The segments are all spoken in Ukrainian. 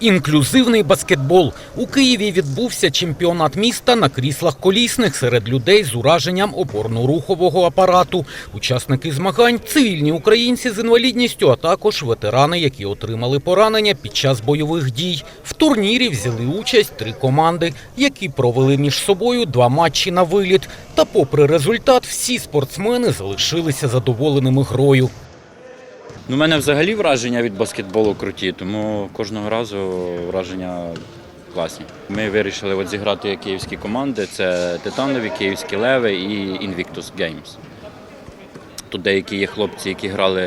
Інклюзивний баскетбол у Києві відбувся чемпіонат міста на кріслах колісних серед людей з ураженням опорно-рухового апарату. Учасники змагань цивільні українці з інвалідністю, а також ветерани, які отримали поранення під час бойових дій. В турнірі взяли участь три команди, які провели між собою два матчі на виліт. Та, попри результат, всі спортсмени залишилися задоволеними грою. Ну, у мене взагалі враження від баскетболу круті, тому кожного разу враження класні. Ми вирішили от зіграти київські команди: це Титанові, Київські Леви і Invictus Games. Тут деякі є хлопці, які грали,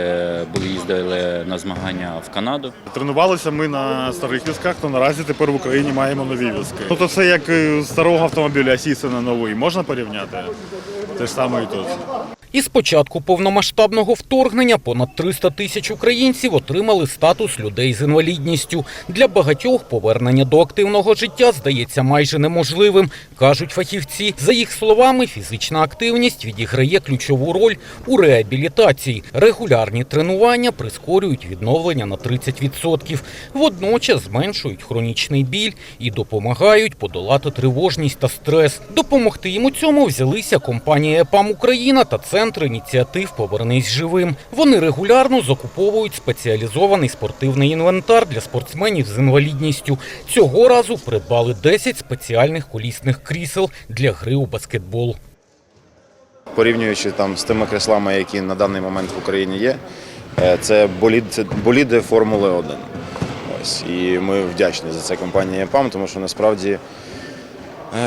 були їздили на змагання в Канаду. Тренувалися ми на старих візках, то наразі тепер в Україні маємо нові візки. Ну, то це як е, старого автомобіля сісти на новий. Можна порівняти? Те ж саме і тут. Із початку повномасштабного вторгнення понад 300 тисяч українців отримали статус людей з інвалідністю. Для багатьох повернення до активного життя здається майже неможливим, кажуть фахівці. За їх словами, фізична активність відіграє ключову роль у реабілітації. Регулярні тренування прискорюють відновлення на 30%. Водночас зменшують хронічний біль і допомагають подолати тривожність та стрес. Допомогти їм у цьому взялися компанія ЕПАМ Україна та центр ініціатив Повернись живим. Вони регулярно закуповують спеціалізований спортивний інвентар для спортсменів з інвалідністю. Цього разу придбали 10 спеціальних колісних крісел для гри у баскетбол. порівнюючи там з тими креслами, які на даний момент в Україні є, е, це болід, боліди Формули 1. Ось і ми вдячні за це компанії ПАМ, тому що насправді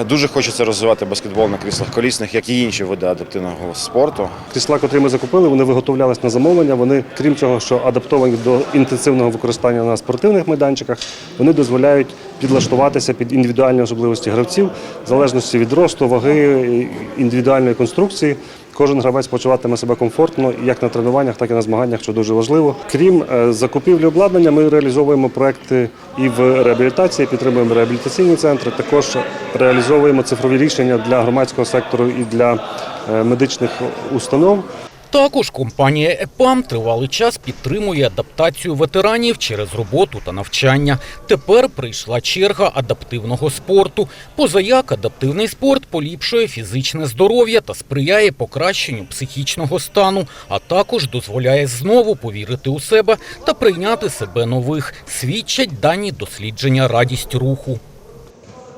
дуже хочеться розвивати баскетбол на кріслах колісних, як і інші види адаптивного спорту. Крісла, котрі ми закупили, вони виготовлялись на замовлення. Вони, крім того, що адаптовані до інтенсивного використання на спортивних майданчиках, вони дозволяють підлаштуватися під індивідуальні особливості гравців, в залежності від росту, ваги, індивідуальної конструкції. Кожен гравець почуватиме себе комфортно як на тренуваннях, так і на змаганнях, що дуже важливо. Крім е, закупівлі обладнання, ми реалізовуємо проекти і в реабілітації, підтримуємо реабілітаційні центри. Також реалізовуємо цифрові рішення для громадського сектору і для е, медичних установ. Також компанія ЕПАМ тривалий час підтримує адаптацію ветеранів через роботу та навчання. Тепер прийшла черга адаптивного спорту. Позаяк адаптивний спорт поліпшує фізичне здоров'я та сприяє покращенню психічного стану, а також дозволяє знову повірити у себе та прийняти себе нових, свідчать дані дослідження радість руху.